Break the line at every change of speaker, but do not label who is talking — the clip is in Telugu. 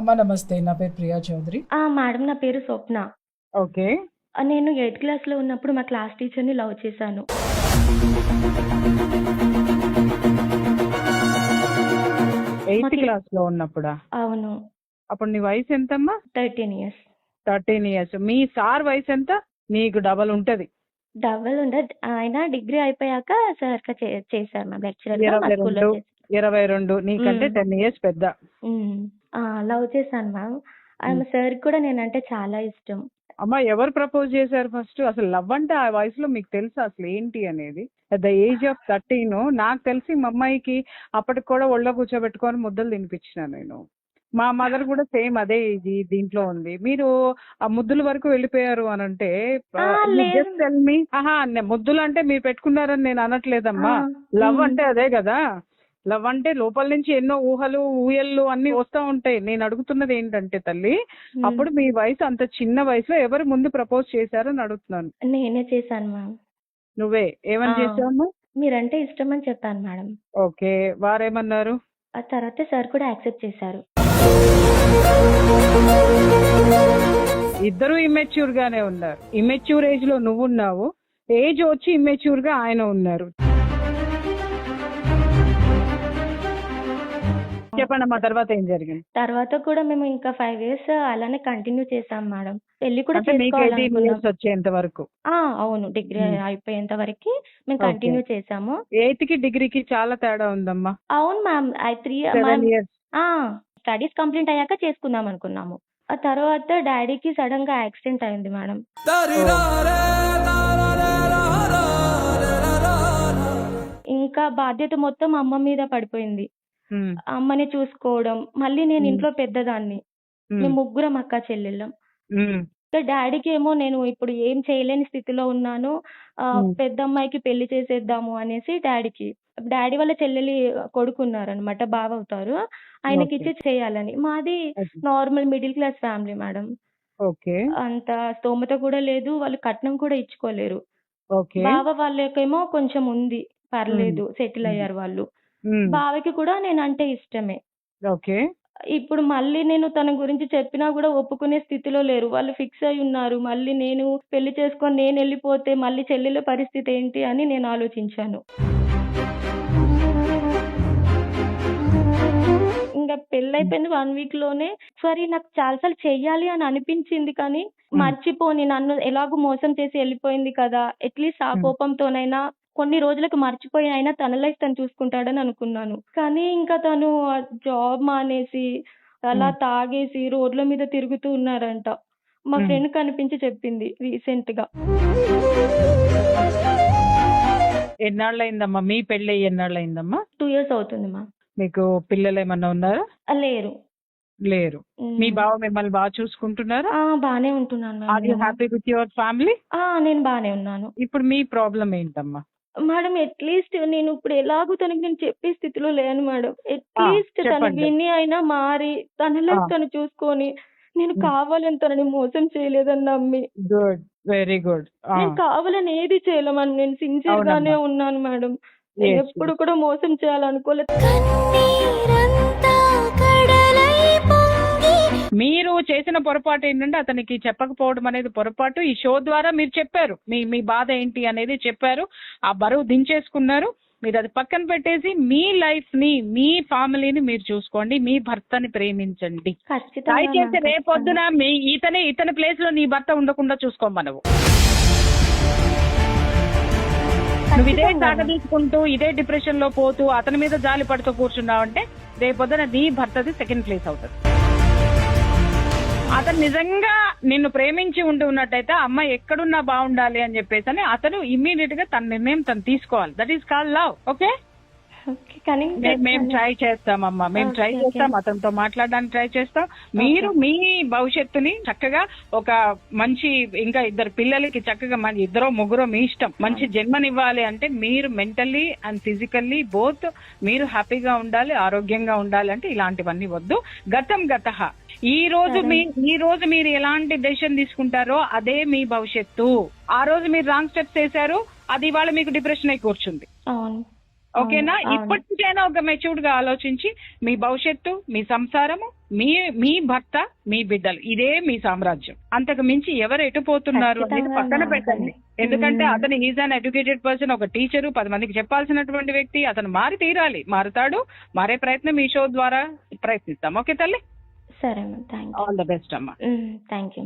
అమ్మ నమస్తే నా పేరు ప్రియా చౌదరి
ఆ! మేడం నా పేరు స్వప్న.
ఓకే.
నేను ఎయిత్ క్లాస్‌లో ఉన్నప్పుడు మా క్లాస్ టీచర్‌ని లవ్ చేశాను.
ఎయిత్
మాకి
క్లాస్‌లో ఉన్నప్పుడా?
అవును.
అప్పుడు నీ వయసు ఎంతమ్మా?
13 ఇయర్స్.
13 ఇయర్స్. మీ సార్ వయసు ఎంత? నీకు డబల్ ఉంటది.
డబల్ ఉండదు. ఆయన డిగ్రీ అయిపోయాక సార్‌గా చే చేశారు మా
22,
స్కూల్‌లో చేశారు.
22 నీకంటే. 10 ఇయర్స్ పెద్ద.
ఆ! లవ్ చేశాను మ్యామ్. ఆమె
హ్మ్.
సార్‌కి కూడా నేనంటే చాలా ఇష్టం.
అమ్మా ఎవరు ప్రపోజ్ చేశారు ఫస్ట్? అసలు లవ్ అంటే ఆ వయసులో మీకు తెలుసా అసలు ఏంటి అనేది? అట్ ద ఏజ్ ఆఫ్ 13 నాకు తెలిసి మా అమ్మాయికి అప్పటికి కూడా ఒళ్ళో కూర్చోబెట్టుకొని ముద్దలు తినిపించిన నేను. మా మదర్ కూడా సేమ్ అదే ఇది దీంట్లో ఉంది. మీరు ఆ ముద్దుల వరకు వెళ్ళిపోయారు అనంటే
ఆ!
ఆహ్, యూ
లేదు.
జస్ట్ టెల్ మీ అహా! నే ముద్దులు అంటే మీరు పెట్టుకున్నారని నేను
ఆ!
అనట్లేదమ్మా. లవ్
హ్మ్.
అంటే అదే గదా! లవ్ అంటే లోపల నుంచి ఎన్నో ఊహలు, ఊయలు అన్నీ వస్తా ఉంటాయి. నేను అడుగుతున్నది ఏంటంటే తల్లి. అప్పుడు మీ వయసు అంత చిన్న వయసులో ఎవరు ముందు ప్రపోజ్ చేశారని అడుగుతున్నాను.
నేనే చేశాను మ్యామ్.
నువ్వే. ఏమని చేసావమ్మా?
మీరంటే ఇష్టమని చెప్పాను మేడం.
ఓకే. వారేమన్నారు?
ఆ తర్వాత సార్ కూడా యాక్సెప్ట్ చేశారు.
ఇద్దరూ ఇమ్మెచ్యూర్ గానే ఉన్నారు. ఇమ్మెచ్యూర్ ఏజ్లో నువ్వున్నావు. ఏజ్ వచ్చి ఇమ్మెచ్యూర్గా ఆయన ఉన్నారు. చెప్పండమ్మా తర్వాత ఏం జరిగింది?
తర్వాత కూడా మేము ఇంకా 5 ఇయర్స్ అలానే కంటిన్యూ చేసాం మేడం. పెళ్ళి కూడా
అంటే మీకు 18
చేసుకోవాలనుకున్నాం.
ఇయర్స్ వచ్చేంత వరకు.
ఆ! అవును. డిగ్రీ. అయిపోయేంత వరకి మేము. కంటిన్యూ చేసాము.
ఎయిత్కి డిగ్రీకి చాలా తేడా ఉందమ్మా.
అవును మ్యామ్. I 3
7
ma'am
years.
ఆ! స్టడీస్ కంప్లీట్ అయ్యాక చేసుకుందాం అనుకున్నాము. ఆ తర్వాత డాడీకి సడెన్‌గా యాక్సిడెంట్ అయింది మేడం. ఇంకా బాధ్యత మొత్తం అమ్మ మీద పడిపోయింది.
హ్మ్.
అమ్మని చూసుకోవడం. మళ్ళీ నేను
హ్మ్.
ఇంట్లో పెద్దదాన్ని.
హ్మ్.
మేము ముగ్గురం అక్కా చెల్లెళ్ళం.
హ్మ్.
ఇంకా డాడీకేమో నేను ఇప్పుడు ఏం చేయలేని స్థితిలో ఉన్నాను. ఆహ్,
హ్మ్.
పెద్దమ్మాయికి పెళ్ళి చేసేద్దాము అనేసి డాడీకి. డాడీ వాళ్ళ చెల్లెలి కొడుకున్నారనమాట. బావవుతారు.
ఓకే.
ఆయనకిచ్చి చేయాలని. మాది
okay.
Normal middle class family madam.
Okay.
అంత స్తోమత కూడా లేదు. వాళ్ళు కట్నం కూడా ఇచ్చుకోలేరు.
ఓకే.
బావ వాళ్ళకేమో కొంచెం ఉంది.
హ్మ్.
పర్లేదు. సెటిల్
హ్మ్.
అయ్యారు వాళ్ళు. బావకి కూడా నేనంటే ఇష్టమే.
ఓకే.
ఇప్పుడు మళ్ళీ నేను తన గురించి చెప్పినా గూడా ఒప్పుకునే స్థితిలో లేరు. వాళ్ళు ఫిక్స్ అయ్యున్నారు. మళ్ళీ నేను పెళ్ళి చేసుకొని నేనెళ్ళిపోతే మళ్ళీ చెల్లెల పరిస్థితి ఏంటి అని నేను ఆలోచించాను. ఇంగ పెళ్ళయిపోయింది 1 వీక్‌లోనే సారీ నాకు చాలా సార్లు చెయ్యాలి అని అనిపించింది కానీ. మర్చిపోని నన్ను ఎలాగో మోసం చేసి ఎళ్ళిపోయింది కదా! అట్‌లీస్ట్ ఆ. కోపంతోనైనా కొన్ని రోజులకి మర్చిపోయి అయినా తన లైఫ్ తను చూసుకుంటాడని అనుకున్నాను. కానీ ఇంకా తను జాబ్ మానేసి, అలా. తాగేసి రోడ్ల మీద తిరుగుతూ ఉన్నారంట. మా. ఫ్రెండ్ కనిపించి చెప్పింది రీసెంట్‌గా.
ఎన్నాళ్ళయిందమ్మా? మీ పెళ్ళయి ఎన్నాళ్ళయిందమ్మా?
2 ఇయర్స్ అవుతుంది మా.
మీకు పిల్లలేమన్నా ఉన్నారా?
ఆ! లేరు.
లేరు. మీ. బావ మిమ్మల్ని బా చూసుకుంటున్నారా?
ఆ! బానే ఉంటున్నాను
are you. Happy with your family?
ఆ! నేను బానే ఉన్నాను.
ఇప్పుడు మీ ప్రాబ్లమ్ ఏంటమ్మా?
మేడం అట్‌లీస్ట్ నేను ఇప్పుడు ఎలాగో తనకి నేను చెప్పే స్థితిలో లేను మేడం. అట్‌లీస్ట్ తను
చెప్పండి.
విని అయినా మారి తన! లైఫ్ తను చూసుకొని, నేను. కావాలని తనని మోసం చేయలేదని నమ్మి,
గుడ్. Very good.
నేను కావాలని ఏది చేయలే మేడం. నేను సిన్సియర్‌గానే
అవునమ్మా.
ఉన్నాను మేడం. నేనెప్పుడు
యెస్.
కూడా మోసం చేయాలనుకోలేదు.
మీరు చేసిన పొరపాటు ఏంటంటే అతనికి చెప్పకపోవడం అనేది పొరపాటు. ఈ షో ద్వారా మీరు చెప్పారు. మీ మీ బాధ ఏంటి అనేది చెప్పారు. ఆ బరువు దించేసుకున్నారు. మీరు అది పక్కన పెట్టేసి మీ లైఫ్‌ని, మీ ఫ్యామిలీని మీరు చూసుకోండి. మీ భర్తని ప్రేమించండి. దయచేసి. రేపొద్దున మీ ఇతనే ఇతని ప్లేస్‌లో నీ భర్త ఉండకుండా చూసుకోమనవు. నువ్వు ఇదే. సాగదీసుకుంటూ, ఇదే డిప్రెషన్‌లో పోతూ, అతని మీద జాలి పడుతూ కూర్చున్నావంటే రేపొద్దున నీ భర్తది సెకండ్ ప్లేస్ అవుతది. అతను నిజంగా నిన్ను ప్రేమించి ఉండి ఉన్నట్టయితే ఆ అమ్మాయి ఎక్కడున్నా బాగుండాలి అని చెప్పేసి అతను ఇమ్మీడియట్గా తన నిర్ణయం తను తీసుకోవాలి. That is called love. Okay.
కానీ
మేము ట్రై చేస్తామమ్మా మేము ట్రై. చేస్తాం అతనితో మాట్లాడడానికి ట్రై చేస్తాం మీరు మీ భవిష్యత్తుని చక్కగా ఒక మంచి ఇంకా ఇద్దరు పిల్లలకి చక్కగా మన ఇద్దరో ముగ్గురో మీ ఇష్టం మంచి జన్మనివ్వాలి అంటే మీరు మెంటల్లీ అండ్ ఫిజికల్లీ బోత్ మీరు హ్యాపీగా ఉండాలి ఆరోగ్యంగా ఉండాలి అంటే ఇలాంటివన్నీ వద్దు గతం గత ఈ రోజు. మీ ఈ రోజు మీరు ఎలాంటి డెసిషన్ తీసుకుంటారో అదే మీ భవిష్యత్తు ఆ రోజు మీరు రాంగ్ స్టెప్స్ వేశారు అది ఇవాళ మీకు డిప్రెషన్ అయి కూర్చుంది. ఓకేనా. ఇప్పటి నుంచైనా ఒక మెచ్యూర్డ్గా ఆలోచించి మీ భవిష్యత్తు మీ సంసారము మీ మీ భర్త మీ బిడ్డలు ఇదే మీ సామ్రాజ్యం అంతకు మించి ఎవరు ఎటు పోతున్నారు అనేది పక్కన. పెట్టండి ఎందుకంటే. అతను ఈజ్ అన్ ఎడ్యుకేటెడ్ పర్సన్ ఒక టీచరు పది మందికి చెప్పాల్సినటువంటి వ్యక్తి అతను మారి తీరాలి మారుతాడు మారే ప్రయత్నం ఈ షో ద్వారా ప్రయత్నిస్తాం ఓకే తల్లి
సరే ma'am thank you
all the best అమ్మా
థ్యాంక్ యూ